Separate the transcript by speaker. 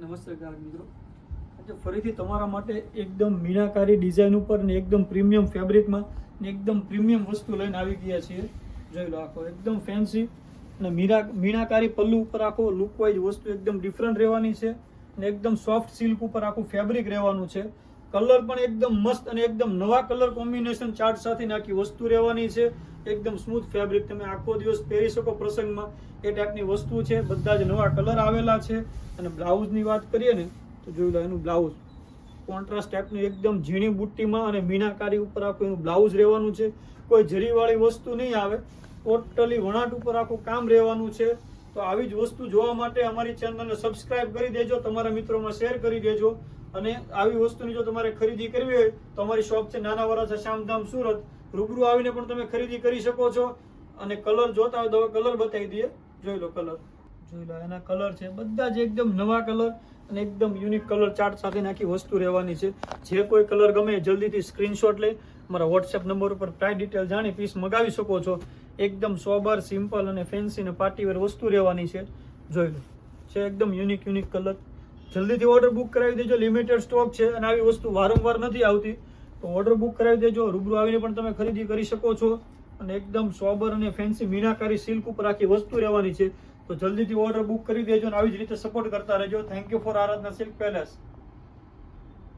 Speaker 1: નમસ્તે મિત્રો. આજે ફરીથી તમારા માટે એકદમ મીનાકારી ડિઝાઇન ઉપર ને એકદમ પ્રીમિયમ ફેબ્રિકમાં ને એકદમ પ્રીમિયમ વસ્તુ લઈને આવી ગયા છીએ. જોઈ લો આખો, એકદમ ફેન્સી અને મીરા મીનાકારી પલ્લુ ઉપર આખો લુકવાઇઝ વસ્તુ એકદમ ડિફરન્ટ રહેવાની છે ને એકદમ સોફ્ટ સિલ્ક ઉપર આખું ફેબ્રિક રહેવાનું છે. કલર પણ એકદમ મસ્ત અને એકદમ નવા કલર કોમ્બિનેશન ચાર્ટ સાથે આખી વસ્તુ રહેવાની છે. એકદમ સ્મૂથ ફેબ્રિક તમે આખો દિવસ પહેરી શકો પ્રસંગમાં. એ ટાઈપની વસ્તુ છે, બધા જ નવા કલર આવેલા છે. અને બ્લાઉઝની વાત કરીએ ને, તો જોઈ લો એનું બ્લાઉઝ કોન્ટ્રાસ્ટ ટાઈપનું એકદમ ઝીણી બુટ્ટીમાં અને મીનાકારી ઉપર આખું એનું બ્લાઉઝ રહેવાનું છે. કોઈ જરીવાળી વસ્તુ નહીં આવે. ટોટલી વણાટ ઉપર આખું કામ રહેવાનું છે. તો આવી જ વસ્તુ જોવા માટે અમારી ચેનલને સબસ્ક્રાઇબ કરી દેજો, તમારા મિત્રોમાં શેર કરી દેજો. અને આવી વસ્તુની જો તમારે ખરીદી કરવી હોય, તો અમારી શોપ છે નાના વરાછા શ્યામધામ સુરત. રૂબરૂ આવીને પણ તમે ખરીદી કરી શકો છો. અને કલર જોતા હોય તો કલર બતાવી દઈએ. જોઈ લો કલર. જોઈ લો, એના કલર છે. બધા જ એકદમ નવા કલર અને એકદમ યુનિક કલર ચાર્ટ સાથે આખી વસ્તુ રહેવાની છે. જે કોઈ કલર ગમે જલ્દીથી સ્ક્રીનશોટ લઈ મારા વોટ્સએપ નંબર ઉપર પ્રાઇસ ડિટેલ જાણી પીસ મગાવી શકો છો. એકદમ સોબર સિમ્પલ અને ફેન્સી અને પાર્ટીવેર વસ્તુ રહેવાની છે. જોઈ લો. છે એકદમ યુનિક યુનિક કલર. જલ્દીથી ઓર્ડર બુક કરાવી દેજો. લિમિટેડ સ્ટોક છે અને આવી વસ્તુ વારંવાર નથી આવતી. તો ઓર્ડર બુક કરાવી દેજો. રૂબરૂ આવીને પણ તમે ખરીદી કરી શકો છો. અને એકદમ સોબર અને ફેન્સી મીનાકારી સિલ્ક ઉપર આખી વસ્તુ રહેવાની છે. તો જલ્દીથી ઓર્ડર બુક કરી દેજો અને આવી જ રીતે સપોર્ટ કરતા રહેજો. Thank you for Aradhana silk palace